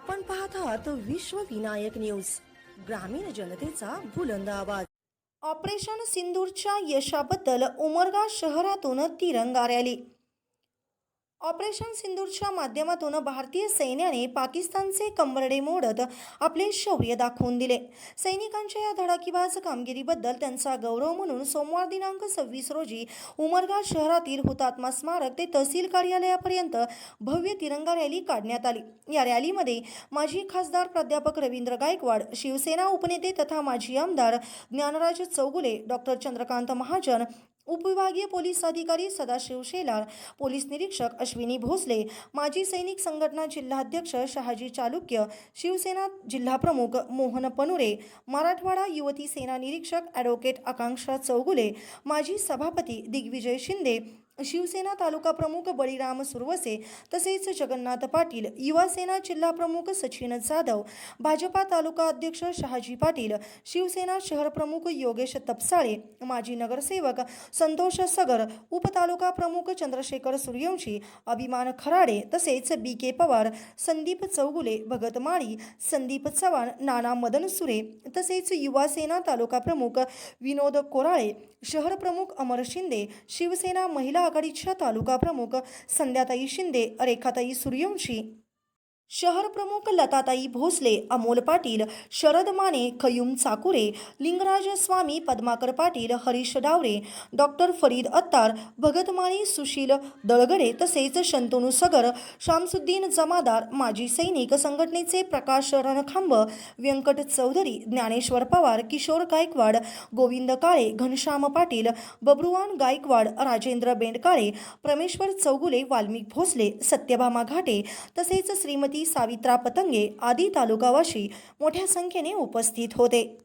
आपण पाहत आहात विश्व विनायक न्यूज ग्रामीण जनतेचा बुलंद आवाज. ऑपरेशन सिंदूरच्या यशाबद्दल उमरगा शहरातून तिरंगा रॅली. ऑपरेशन सिंदूरच्या माध्यमातून भारतीय सैन्याने पाकिस्तानचे कंबरडे मोडत आपले शौर्य दाखवून दिले. सैनिकांच्या या धडाकीबाज कामगिरीबद्दल त्यांचा गौरव म्हणून सोमवार दिनांक सव्वीस रोजी उमरगा शहरातील हुतात्मा स्मारक ते तहसील कार्यालयापर्यंत भव्य तिरंगा रॅली काढण्यात आली. या रॅलीमध्ये माजी खासदार प्राध्यापक रवींद्र गायकवाड शिवसेना उपनेते तथा माजी आमदार ज्ञानराज चौगुले डॉक्टर चंद्रकांत महाजन उपविभागीय पोलीस अधिकारी सदाशिव शेलार पोलीस निरीक्षक अश्विनी भोसले माजी सैनिक संघटना जिल्हाध्यक्ष शहाजी चालुक्य शिवसेना जिल्हाप्रमुख मोहन पनुरे मराठवाडा युवती सेना निरीक्षक ॲडव्होकेट आकांक्षा चौगुले माजी सभापती दिग्विजय शिंदे शिवसेना तालुका प्रमुख बळीराम सुरवसे तसेच जगन्नाथ पाटील युवासेना जिल्हा प्रमुख सचिन जाधव भाजपा तालुका अध्यक्ष शहाजी पाटील शिवसेना शहर प्रमुख योगेश तपसाळे माजी नगरसेवक संतोष सगर उपतालुका प्रमुख चंद्रशेखर सूर्यवंशी अभिमान खराडे तसेच बी के पवार संदीप चौगुले भगत माळी संदीप चव्हाण नाना मदन सुरे तसेच युवासेना तालुका प्रमुख विनोद कोराळे शहर प्रमुख अमर शिंदे शिवसेना महिला आघाडीच्या तालुका प्रमुख संध्याताई शिंदे रेखाताई सूर्यवंशी शहर प्रमुख लताताई भोसले अमोल पाटील शरद माने खयूम चाकुरे लिंगराज स्वामी पद्माकर पाटील हरीश डावरे डॉक्टर फरीद अत्तार भगतमाळी सुशील दळगडे तसेच शंतनू सगर शामसुद्दीन जमादार माजी सैनिक संघटनेचे प्रकाश रणखांब व्यंकट चौधरी ज्ञानेश्वर पवार किशोर गायकवाड गोविंद काळे घनश्याम पाटील बब्रुवान गायकवाड राजेंद्र बेंडकाळे परमेश्वर चौगुले वाल्मिक भोसले सत्यभामा घाटे तसेच श्रीमती सावित्रा पतंगे आदी तालुकावाशी मोठ्या संख्येने उपस्थित होते.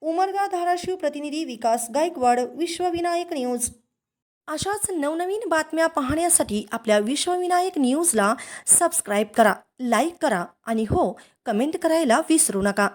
उमरगा धाराशिव प्रतिनिधी विकास गायकवाड विश्वविनायक न्यूज. अशाच नवनवीन बातम्या पाहण्यासाठी आपल्या विश्वविनायक न्यूजला सबस्क्राईब करा लाईक करा आणि हो कमेंट करायला विसरू नका.